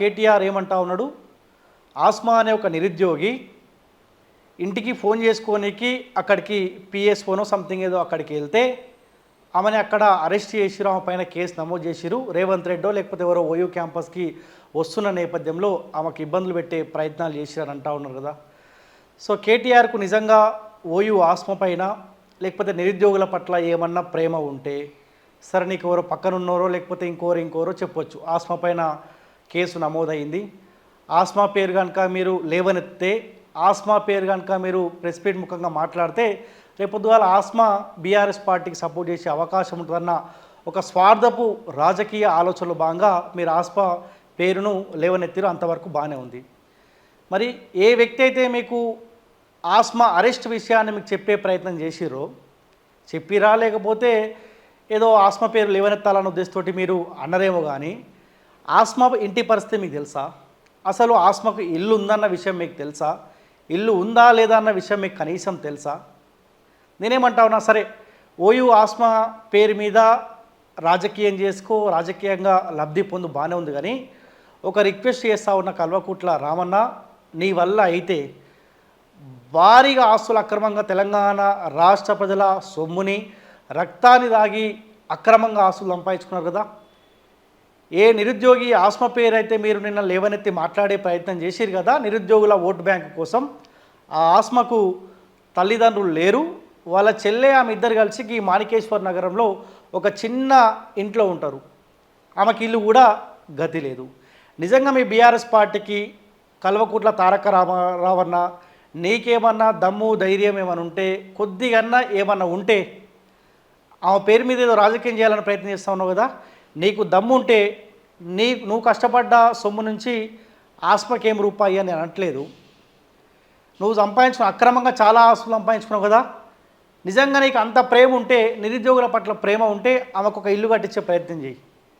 కేటీఆర్ ఏమంటా ఉన్నాడు? ఆస్మా అనే ఒక నిరుద్యోగి ఇంటికి ఫోన్ చేసుకోనికి అక్కడికి పిఎస్ ఫోనో సంథింగ్ ఏదో అక్కడికి వెళ్తే ఆమెని అక్కడ అరెస్ట్ చేసిరు ఆమె పైన కేసు నమోదు చేసిరు. రేవంత్ రెడ్డో లేకపోతే ఎవరో ఓయూ క్యాంపస్కి వస్తున్న నేపథ్యంలో ఆమెకు ఇబ్బందులు పెట్టే ప్రయత్నాలు చేసిరని అంటా ఉన్నారు కదా. సో కేటీఆర్కు నిజంగా ఓయూ ఆస్మ పైన లేకపోతే నిరుద్యోగుల పట్ల ఏమన్నా ప్రేమ ఉంటే సరే నీకు ఎవరో పక్కనున్నారో లేకపోతే ఇంకోరు ఇంకోరో చెప్పొచ్చు. ఆస్మ పైన కేసు నమోదైంది. ఆస్మా పేరు కనుక మీరు లేవనెత్తే ఆస్మా పేరు కనుక మీరు ప్రెస్ మీట్ ముఖంగా మాట్లాడితే రేపొద్దుగాల ఆస్మా బీఆర్ఎస్ పార్టీకి సపోర్ట్ చేసే అవకాశం ఉంటుందన్న ఒక స్వార్థపు రాజకీయ ఆలోచనలో భాగంగా మీరు ఆస్మా పేరును లేవనెత్తిరో అంతవరకు బాగానే ఉంది. మరి ఏ వ్యక్తి అయితే మీకు ఆస్మా అరెస్ట్ విషయాన్ని మీకు చెప్పే ప్రయత్నం చేసిరో చెప్పిరా లేకపోతే ఏదో ఆస్మా పేరు లేవనెత్తాలన్న ఉద్దేశంతో మీరు అన్నరేమో కానీ ఆస్మా ఇంటి పరిస్థితి మీకు తెలుసా? అసలు ఆస్మకు ఇల్లు ఉందన్న విషయం మీకు తెలుసా? ఇల్లు ఉందా లేదా అన్న విషయం మీకు కనీసం తెలుసా? నేనేమంటావునా సరే ఓయూ ఆస్మా పేరు మీద రాజకీయం చేసుకో రాజకీయంగా లబ్ధి పొందు బాగానే ఉంది కానీ ఒక రిక్వెస్ట్ చేస్తా ఉన్న కల్వకుట్ల రామన్న నీ వల్ల అయితే భారీగా ఆస్తులు అక్రమంగా తెలంగాణ రాష్ట్ర ప్రజల సొమ్ముని రక్తాన్ని దాగి అక్రమంగా ఆస్తులు సంపాదించుకున్నారు కదా? ఏ నిరుద్యోగి ఆస్మ పేరు అయితే మీరు నిన్న లేవనెత్తి మాట్లాడే ప్రయత్నం చేసిరు కదా నిరుద్యోగుల ఓటు బ్యాంకు కోసం ఆ ఆస్మకు తల్లిదండ్రులు లేరు. వాళ్ళ చెల్లె ఆమె ఇద్దరు కలిసి ఈ మాణికేశ్వర్ నగరంలో ఒక చిన్న ఇంట్లో ఉంటారు. ఆమెకి ఇల్లు కూడా గతి లేదు. నిజంగా మీ బీఆర్ఎస్ పార్టీకి కల్వకుట్ల తారక రామారావన్న నీకేమన్నా దమ్ము ధైర్యం ఏమైనా ఉంటే కొద్దిగన్నా ఏమన్నా ఉంటే ఆమె పేరు మీద ఏదో రాజకీయం చేయాలని ప్రయత్నం చేస్తా ఉన్నావు కదా నీకు దమ్ము ఉంటే నీ నువ్వు కష్టపడ్డ సొమ్ము నుంచి ఆస్మకేం రూపాయి అని నేను అనట్లేదు. నువ్వు సంపాదించిన అక్రమంగా చాలా ఆస్తులు సంపాదించుకున్నావు కదా. నిజంగా నీకు అంత ప్రేమ ఉంటే నిరుద్యోగుల పట్ల ప్రేమ ఉంటే ఆమెకు ఒక ఇల్లు కట్టించే ప్రయత్నం చేయి.